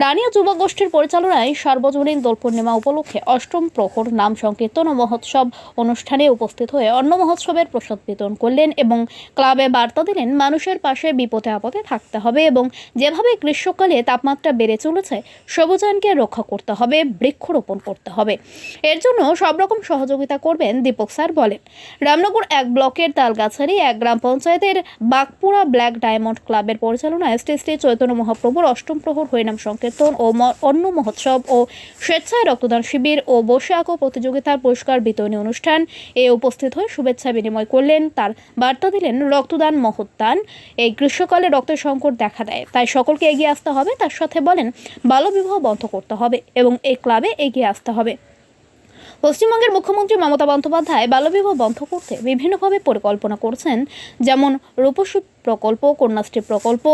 রানিয়া যুব গোষ্ঠীর পরিচালনায় সার্বজনীন দোল পূর্ণিমা উপলক্ষে অষ্টম প্রহর নাম সংকীর্তন ও মহোৎসব অনুষ্ঠানে উপস্থিত হয়ে অন্ন মহোৎসবের প্রসাদ বিতরণ করলেন এবং ক্লাবে বার্তা দিলেন, মানুষের পাশে বিপদে আপদে থাকতে হবে এবং যেভাবে গ্রীষ্মকালে তাপমাত্রা বেড়ে চলেছে, সবুজায়নকে রক্ষা করতে হবে, বৃক্ষরোপণ করতে হবে। এর জন্য সব রকম সহযোগিতা করবেন দীপক স্যার বলেন। রামনগর এক ব্লকের তালগাছারি এক গ্রাম পঞ্চায়েতের বাগপুরা ব্ল্যাক ডায়মন্ড ক্লাবের পরিচালনায় শ্রী শ্রী চৈতন্য মহাপ্রভুর অষ্টম প্রহর হরিনাম সংকীর্তন ও অন্য মহোৎসব ও স্বেচ্ছায় রক্তদান শিবির ও বসে আঁকো প্রতিযোগিতার পুরস্কার বিতরণী অনুষ্ঠান এ উপস্থিত হয়ে শুভেচ্ছা বিনিময় করলেন, তার বার্তা দিলেন রক্তদান মহৎদান এই গ্রীষ্মকালে রক্তের সংকট দেখা দেয়, তাই সকলকে এগিয়ে আসতে হবে। তার সাথে বলেন বাল্যবিবাহ বন্ধ করতে হবে এবং এই ক্লাবে এগিয়ে আসতে হবে। পশ্চিমবঙ্গের মুখ্যমন্ত্রী মমতা বন্দ্যোপাধ্যায় বাল্যবিবাহ বন্ধ করতে বিভিন্নভাবে পরিকল্পনা করছেন, যেমন রূপসী প্রকল্প, কন্যাশ্রী প্রকল্প,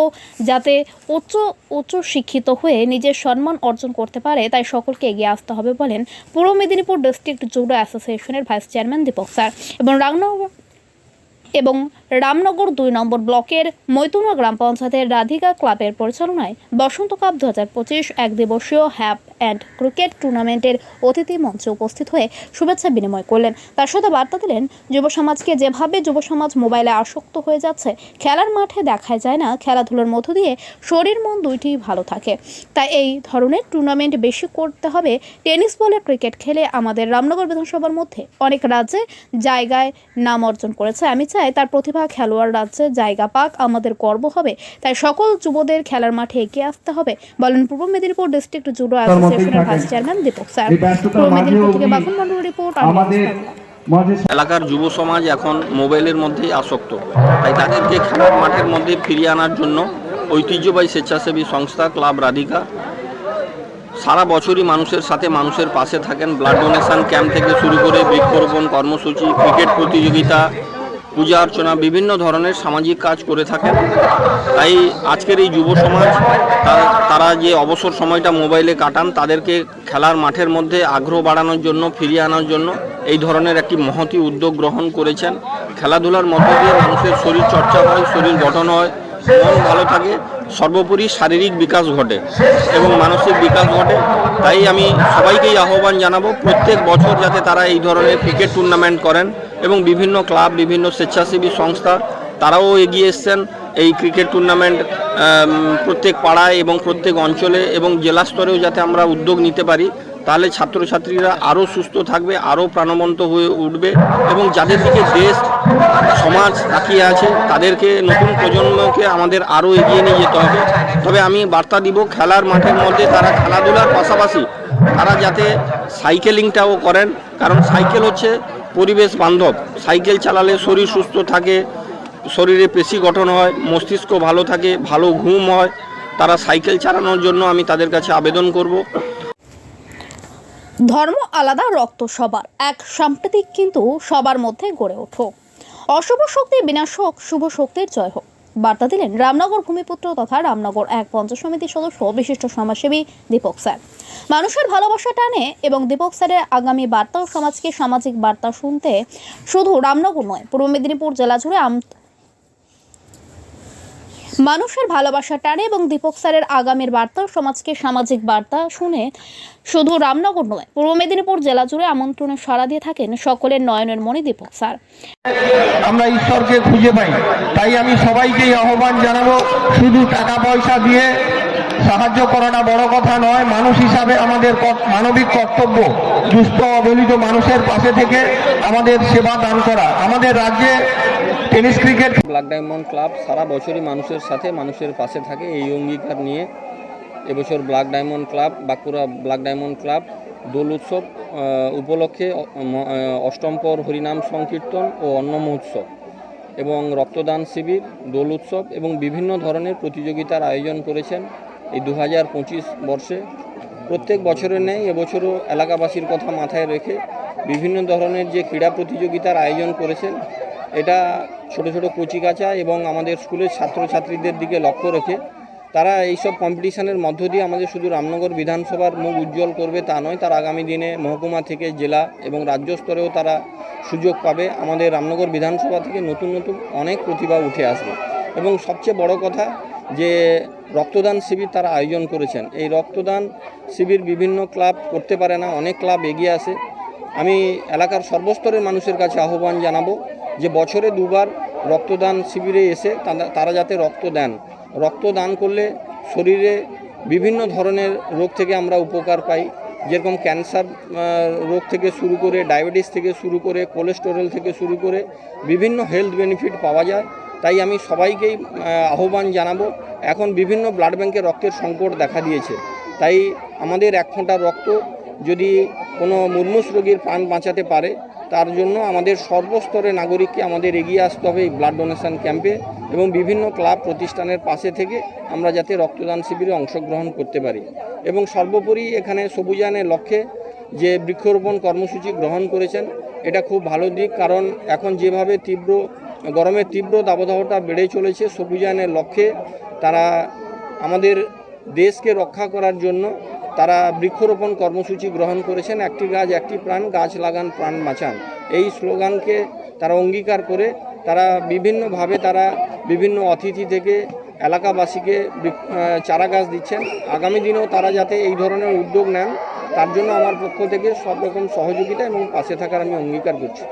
যাতে উচ্চ উচ্চ শিক্ষিত হয়ে নিজের সম্মান অর্জন করতে পারে, তাই সকলকে এগিয়ে আসতে হবে বলেন পূর্ব মেদিনীপুর ডিস্ট্রিক্ট জুডো অ্যাসোসিয়েশনের ভাইস চেয়ারম্যান দীপক স্যার। এবং রামনগর এবং রামনগর দুই নম্বর ব্লকের মৈতুনা গ্রাম পঞ্চায়েতের রাধিকা ক্লাবের পরিচালনায় বসন্ত কাপ দু হাজার পঁচিশ এক দিবসীয় হ্যাপ অ্যান্ড ক্রিকেট টুর্নামেন্টের অতিথি মঞ্চে উপস্থিত হয়ে শুভেচ্ছা বিনিময় করলেন। তার সাথে বার্তা দিলেন যুব সমাজকে যেভাবে যুব সমাজ মোবাইলে আসক্ত হয়ে যাচ্ছে, খেলার মাঠে দেখা যায় না, খেলাধুলার মধ্য দিয়ে শরীর মন দুইটি ভালো থাকে। তাই এই ধরনের টুর্নামেন্ট বেশি করতে হবে। টেনিস বলে ক্রিকেট খেলে আমাদের রামনগর বিধানসভার মধ্যে অনেক রাজ্যে জায়গায় নাম অর্জন করেছে। আমি চাই তার প্রতিভা খেলোয়াড় রাজ্যে জায়গা পাক, আমাদের গর্ব হবে। তাই সকল যুবদের খেলার মাঠে এগিয়ে আসতে হবে। বলেন, পূর্ব মেদিনীপুর ডিস্ট্রিক্ট জুডো অ্যাসোসিয়েশনের vice chairman Dipak sir Purba Medinipur থেকে বাকুন মন্ডল রিপোর্ট আমাদের এলাকার যুব সমাজ এখন মোবাইলের মধ্যেই আসক্ত। তাই তাদেরকে খেলার মাঠের মধ্যে ফিরিয়ে আনার জন্য ঐতিহ্যবাহী স্বেচ্ছাসেবী সংস্থা ক্লাব রাধিকা সারা বছরই মানুষের সাথে মানুষের পাশে থাকেন। ব্লাড ডোনেশন ক্যাম্প থেকে শুরু করে বৃক্ষরোপণ কর্মসূচি ক্রিকেট প্রতিযোগিতা পূজা অর্চনা বিভিন্ন ধরনের সামাজিক কাজ করে থাকেন। তাই আজকের এই যুব সমাজ তারা- যে অবসর সময়টা মোবাইলে কাটান, তাদেরকে খেলার মাঠের মধ্যে আগ্রহ বাড়ানোর জন্য, ফিরিয়ে আনার জন্য এই ধরনের একটি মহতি উদ্যোগ গ্রহণ করেছেন। খেলাধুলার মধ্য দিয়ে মানুষের শরীর চর্চা হয়, শরীর গঠন হয় মন ভালো থাকে। সর্বোপরি শারীরিক বিকাশ ঘটে এবং মানসিক বিকাশ ঘটে। তাই আমি সবাইকেই আহ্বান জানাব, প্রত্যেক বছর যাতে তারা এই ধরনের ক্রিকেট টুর্নামেন্ট করেন এবং বিভিন্ন ক্লাব, বিভিন্ন স্বেচ্ছাসেবী সংস্থা, তারাও এগিয়ে এসছেন এই ক্রিকেট টুর্নামেন্ট প্রত্যেক পাড়ায় এবং প্রত্যেক অঞ্চলে এবং জেলা স্তরেও যাতে আমরা উদ্যোগ নিতে পারি। তাহলে ছাত্রছাত্রীরা আরও সুস্থ থাকবে আরও প্রাণবন্ত হয়ে উঠবে এবং যাদের দিকে দেশ, সমাজ তাকিয়ে আছে, তাদেরকে, নতুন প্রজন্মকে আমাদের আরও এগিয়ে নিয়ে যেতে হবে। তবে আমি বার্তা দিব, খেলার মাঠের মধ্যে তারা খেলাধুলার পাশাপাশি তারা যাতে সাইকেলিংটাও করেন, কারণ সাইকেল হচ্ছে পরিবেশ বান্ধব। সাইকেল চালালে শরীর সুস্থ থাকে, শরীরে পেশি গঠন হয়, মস্তিষ্ক ভালো থাকে, ভালো ঘুম হয়। তারা সাইকেল চালানোর জন্য আমি তাদের কাছে আবেদন করব। ধর্ম আলাদা, রক্ত সবার। এক সাম্প্রতিক কিন্তু সবার মধ্যে গড়ে ওঠো। অশুভ শক্তির বিনাশ হোক, শুভ শক্তির জয় হোক। বার্তা দিলেন রামনগর ভূমিপুত্র তথা রামনগর এক পঞ্চায়েত সমিতির সদস্য, বিশিষ্ট সমাজসেবী দীপক স্যার। মানুষের ভালোবাসা টানে এবং দীপক স্যারের আগামী বার্তা ও সমাজকে সামাজিক বার্তা শুনতে শুধু রামনগর নয়, পূর্ব মেদিনীপুর জেলা জুড়ে মানুষের ভালোবাসা টানে এবং দীপক স্যারের আগামের বার্তা, সমাজকে সামাজিক বার্তা শুনে শুধু রামনগর নয়, পূর্ব মেদিনীপুর জেলা জুড়ে আমন্ত্রণে সাড়া দিয়ে থাকেন সকলের নয়নের মনে দীপক স্যার। আমরা ঈশ্বরকে খুঁজে পাই, তাই আমি সবাইকে আহ্বান জানাব, শুধু টাকা পয়সা দিয়ে সাহায্য করাটা বড় কথা নয়। মানুষ হিসাবে আমাদের মানবিক কর্তব্য, দুস্থ, অবহেলিত মানুষের পাশে থেকে আমাদের সেবা দান করা। আমাদের রাজ্যে tennis cricket black diamond club সারা বছরই মানুষের সাথে মানুষের পাশে থাকে। এই অঙ্গীকার নিয়ে এবছর black diamond club, Bankura black diamond club Dol উৎসব উপলক্ষে অষ্টমপর হরিনাম সংকীর্তন ও অন্ন মহোৎসব এবং রক্তদান শিবির, দোল উৎসব এবং বিভিন্ন ধরনের প্রতিযোগিতার আয়োজন করেছেন। এই দু হাজার পঁচিশ বর্ষে প্রত্যেক বছরের নেই এবছরও এলাকাবাসীর কথা মাথায় রেখে বিভিন্ন ধরনের যে ক্রীড়া প্রতিযোগিতার আয়োজন করেছেন, এটা ছোট ছোট কচিকাচা এবং আমাদের স্কুলের ছাত্রছাত্রীদের দিকে লক্ষ্য রেখে তারা এইসব কম্পিটিশনের মধ্য দিয়ে আমাদের শুধু রামনগর বিধানসভার মুখ উজ্জ্বল করবে তা নয়, তার আগামী দিনে মহকুমা থেকে জেলা এবং রাজ্য স্তরেও তারা সুযোগ পাবে। আমাদের রামনগর বিধানসভা থেকে নতুন নতুন অনেক প্রতিভা উঠে আসবে। এবং সবচেয়ে বড় কথা যে রক্তদান শিবির তারা আয়োজন করেছেন। এই রক্তদান শিবির বিভিন্ন ক্লাব করতে পারে না, অনেক ক্লাব এগিয়ে আসে আমি এলাকার সর্বস্তরের মানুষের কাছে আহ্বান জানাব যে বছরে দুবার রক্তদান শিবিরে এসে তারা- যাতে রক্ত দেন। রক্ত দান করলে শরীরে বিভিন্ন ধরনের রোগ থেকে আমরা উপকার পাই। যেরকম ক্যান্সার রোগ থেকে শুরু করে ডায়াবেটিস থেকে শুরু করে কোলেস্টেরল থেকে শুরু করে বিভিন্ন হেলথ বেনিফিট পাওয়া যায়। তাই আমি সবাইকেই আহ্বান জানাব। এখন বিভিন্ন ব্লাড ব্যাংকে রক্তের সংকট দেখা দিয়েছে। তাই আমাদের এক ফোঁটা রক্ত যদি কোনো মুর্মুষ রোগীর প্রাণ বাঁচাতে পারে, তার জন্য আমাদের সর্বস্তরের নাগরিককে আমাদের এগিয়ে আসতে হবে এই ব্লাড ডোনেশন ক্যাম্পে এবং বিভিন্ন ক্লাব প্রতিষ্ঠানের পাশে থেকে আমরা যাতে রক্তদান শিবিরে অংশগ্রহণ করতে পারি। এবং সর্বোপরি এখানে সবুজায়নের লক্ষ্যে যে বৃক্ষরোপণ কর্মসূচি গ্রহণ করেছেন, এটা খুব ভালো দিক। কারণ এখন যেভাবে তীব্র গরমের তীব্র দাবদাহটা বেড়ে চলেছে। সবুজায়নের লক্ষ্যে তারা আমাদের দেশকে রক্ষা করার জন্য তারা বৃক্ষরোপণ কর্মসূচি গ্রহণ করেছেন। একটি গাছ, একটি প্রাণ, গাছ লাগান, প্রাণ বাঁচান। এই স্লোগানকে তারা অঙ্গীকার করে তারা বিভিন্নভাবে তারা বিভিন্ন অতিথি থেকে এলাকাবাসীকে চারা গাছ দিচ্ছেন। আগামী দিনেও তারা যাতে এই ধরনের উদ্যোগ নেন, তার জন্য আমার পক্ষ থেকে সব রকম সহযোগিতা এবং পাশে থাকার আমি অঙ্গীকার করছি।